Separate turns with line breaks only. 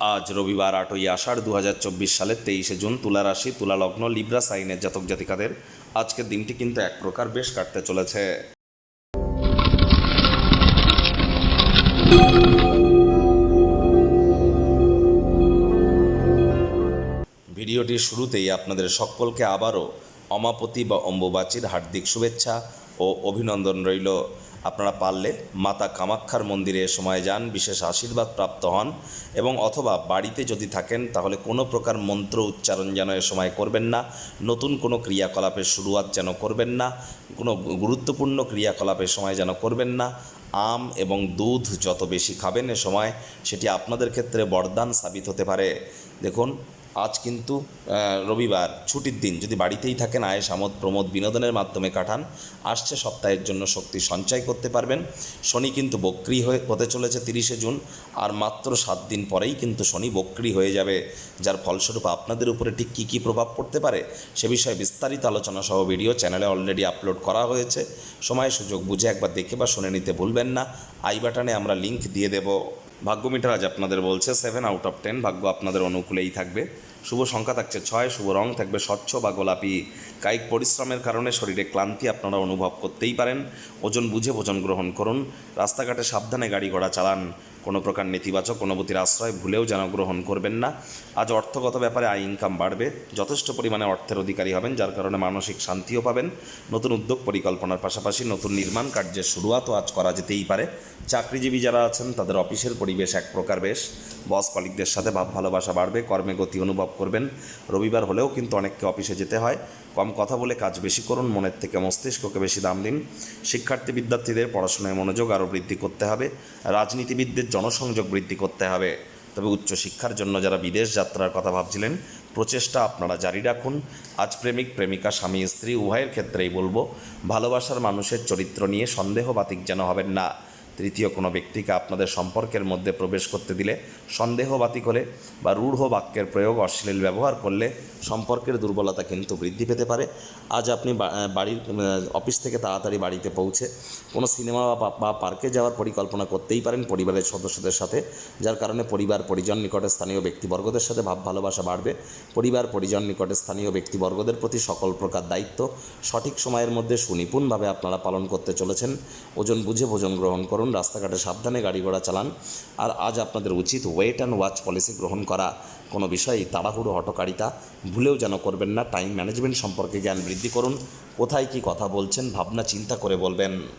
আজ রবিবার আটই আষাঢ় দু হাজার চব্বিশ সালের তেইশে জুন তুলা রাশি, তুলা লগ্ন, লিব্রা, সাইনের জাতক জাতিকাদের আজকের দিনটি কিন্তু এক প্রকার বেশ কাটতে চলেছে। ভিডিওটির শুরুতেই আপনাদের সকলকে আবারও অমাপতি বা অম্বুবাচীর হার্দিক শুভেচ্ছা ও অভিনন্দন রইল। আপনারা পারলে মাতা কামাক্ষার মন্দিরে এ সময় যান, বিশেষ আশীর্বাদ প্রাপ্ত হন এবং অথবা বাড়িতে যদি থাকেন তাহলে কোনো প্রকার মন্ত্র উচ্চারণ যেন এ সময় করবেন না, নতুন কোনো ক্রিয়াকলাপের শুরুয়াত যেন করবেন না, কোনো গুরুত্বপূর্ণ ক্রিয়াকলাপের সময় যেন করবেন না, আম এবং দুধ যত বেশি খাবেন এ সময় সেটি আপনাদের ক্ষেত্রে বরদান সাবিত হতে পারে। দেখুন আজ কিন্তু রবিবার, ছুটির দিন। যদি বাড়িতেই থাকেন আয়েস আমোদ, প্রমোদ বিনোদনের মাধ্যমে কাটান, আসছে সপ্তাহের জন্য শক্তি সঞ্চয় করতে পারবেন। শনি কিন্তু বক্রি হয়ে, হতে চলেছে তিরিশে জুন, আর মাত্র সাত দিন পরেই কিন্তু শনি বক্রি হয়ে যাবে, যার ফলস্বরূপ আপনাদের উপরে ঠিক কী কী প্রভাব পড়তে পারে, সে বিষয়ে বিস্তারিত আলোচনা সহ ভিডিও চ্যানেলে অলরেডি আপলোড করা হয়েছে। সময় সুযোগ বুঝে একবার দেখে বা শুনে নিতে ভুলবেন না। আই বাটনে আমরা লিংক দিয়ে দেব। ভাগ্য মিটার আজ আপনাদের বলছে সেভেন আউট অফ টেন ভাগ্য আপনাদের অনুকূলেই থাকবে। শুভ সংখ্যা থাকছে ছয়, শুভ রং থাকবে স্বচ্ছ বা গোলাপি। কায়িক পরিশ্রমের কারণে শরীরে ক্লান্তি আপনারা অনুভব করতেই পারেন। ওজন বুঝে ভোজন গ্রহণ করুন। রাস্তাঘাটে সাবধানে গাড়ি ঘোড়া চালান। কোনো প্রকার নেতিবাচক অনুভূতির আশ্রয় ভুলেও যেন গ্রহণ করবেন না। আজ অর্থগত ব্যাপারে আয় ইনকাম বাড়বে। যথেষ্ট পরিমাণে অর্থের অধিকারী হবেন, যার কারণে মানসিক শান্তিও পাবেন। নতুন উদ্যোগ পরিকল্পনার পাশাপাশি নতুন নির্মাণ কার্যের শুরুয়াতও আজ করা যেতেই পারে। চাকরিজীবী যারা আছেন, তাদের অফিসের পরিবেশ এক প্রকার বেশ। বস কলিকদের সাথে ভাব ভালোবাসা বাড়বে, কর্মে গতি অনুভব করবেন। রবিবার হলেও কিন্তু অনেককে অফিসে যেতে হয়। কম কথা বলে কাজ বেশি করুন, মনের থেকে মস্তিষ্ককে বেশি দাম দিন। শিক্ষার্থী বিদ্যার্থীদের পড়াশোনায় মনোযোগ আরও বৃদ্ধি করতে হবে, রাজনীতিবিদদের জনসংযোগ বৃদ্ধি করতে হবে। তবে উচ্চশিক্ষার জন্য যারা বিদেশ যাত্রার কথা ভাবছিলেন, প্রচেষ্টা আপনারা জারি রাখুন। আজ প্রেমিক, প্রেমিকা, স্বামী, স্ত্রী, উভয়ের ক্ষেত্রেই বলব, ভালোবাসার মানুষের চরিত্র নিয়ে সন্দেহবাতিক যেন হবেন না। তৃতীয় কোনো ব্যক্তিকে আপনাদের সম্পর্কের মধ্যে প্রবেশ করতে দিলে সন্দেহবাতিক হলে বা রূঢ় বাক্যের প্রয়োগ অশ্লীল ব্যবহার করলে সম্পর্কের দুর্বলতা কিন্তু বৃদ্ধি পেতে পারে। আজ আপনি বাড়ির অফিস থেকে তাড়াতাড়ি বাড়িতে পৌঁছে কোনো সিনেমা বা পার্কে যাওয়ার পরিকল্পনা করতেই পারেন পরিবারের সদস্যদের সাথে, যার কারণে পরিবার, পরিজন নিকটে স্থানীয় ব্যক্তিবর্গদের সাথে ভাব ভালোবাসা বাড়বে। পরিবার, পরিজন নিকটে স্থানীয় ব্যক্তিবর্গদের প্রতি সকল প্রকার দায়িত্ব সঠিক সময়ের মধ্যে সুনিপুণভাবে আপনারা পালন করতে চলেছেন। ওজন বুঝে ভোজন গ্রহণ করুন রাস্তাঘাটে সাবধানে গাড়ি ঘোড়া চালান। আর আজ আপনাদের উচিত ওয়েট অ্যান্ড ওয়াচ পলিসি গ্রহণ করা। কোনো বিষয়ে তাড়াহুড়ো হটকারিতা ভুলেও যেন করবেন না। টাইম ম্যানেজমেন্ট সম্পর্কে জ্ঞান বৃদ্ধি করুন। কোথায় কি কথা বলছেন, ভাবনা, চিন্তা করে বলবেন।